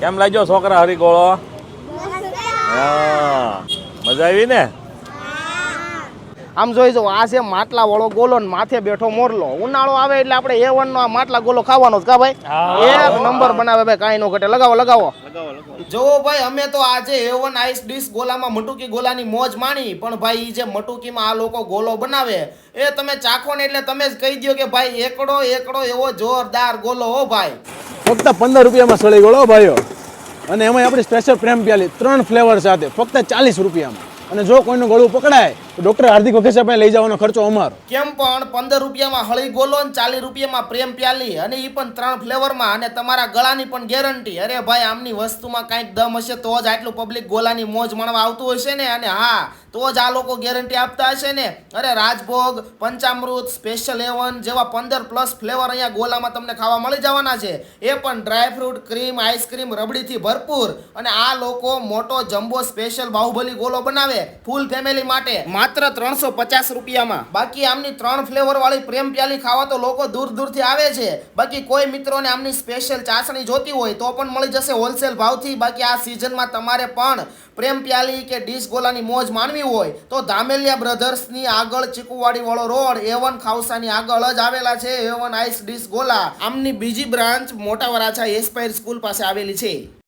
કેમ લાગ્યો છોકરા હરિગોળો? હા. મજા આવી ને? આમ જોઈ જો આ છે માટલા વાળો ગોલો ને માથે બેઠો મોરલો. ઉનાળો આવે એટલે આપણે એ વન નો આ માટલા ગોલો ખાવાનો જ કા ભાઈ? એક નંબર બનાવે ભાઈ કાંઈ નો ઘટે. લગાવો લગાવો. જો ભાઈ અમે તો આજે એવન આઈસ ડીશ ગોલામાં મટુકી ગોલાની મોજ માણી પણ ભાઈ ઈ જે મટુકીમાં આ લોકો ગોલો બનાવે એ તમે ચાખો ને એટલે તમે જ કહી દો કે ભાઈ એકડો એકડો એવો જોરદાર ગોલો હો ભાઈ. ફક્ત પંદર રૂપિયામાં સળી ગયો ભાઈઓ. અને એમાં આપણી સ્પેશિયલ પ્રેમ પ્યાલી ત્રણ ફ્લેવર સાથે ફક્ત ચાલીસ રૂપિયામાં. અને જો કોઈનું ગળું પકડાય, તો ડોક્ટર હાર્દિક વખેસા સાહેબ લઈ જવાનો ખર્ચો અમારો. કેમ પણ પંદર રૂપિયામાં હળી ગોલો ને ચાલીસ રૂપિયામાં પ્રેમ પ્યાલી, અને એ પણ ત્રણ ફ્લેવરમાં અને તમારા ગળાની પણ ગેરંટી અરે ભાઈ, આમની વસ્તુમાં કાંઈક દમ હશે તો જ આટલું પબ્લિક ગોલાની મોજ માણવા આવતું હશે ને, અને હા તો જ આ લોકો ગેરંટી આપતા હશે ને? અરે રાજભોગ, પંચામૃત સ્પેશિયલ એવન જેવા પંદર પ્લસ ફ્લેવર અહીંયા ગોલામાં તમને ખાવા મળી જવાના છે. એ પણ ડ્રાયફ્રૂટ ક્રીમ આઈસ્ક્રીમ રબડીથી ભરપૂર. અને આ લોકો મોટો જમ્બો સ્પેશિયલ બાહુબલી ગોલો બનાવે ફૂલ ફેમિલી માટે. માત્ર ત્રણસો પચાસ રૂપિયામાં. બાકી આમની ત્રણ ફ્લેવર વાળી પ્રેમ પ્યાલી ખાવા તો લોકો દૂર દૂરથી આવે છે. બાકી કોઈ મિત્રોને આમની સ્પેશિયલ ચાસણી જોતી હોય તો પણ મળી જશે હોલસેલ ભાવથી. બાકી આ સિઝનમાં તમારે પણ પ્રેમ પ્યાલી કે ડીશ ગોલાની મોજ માણવી હોય, તો ધામેલિયા બ્રધર્સની આગળ ચીકુવાડી વાળો રોડ એવન ખાવસાની આગળ જ આવેલા છે. Avon ice dish gola. આમની બીજી બ્રાન્ચ મોટા વરાછા એસ્પાયર સ્કૂલ પાસે આવેલી છે.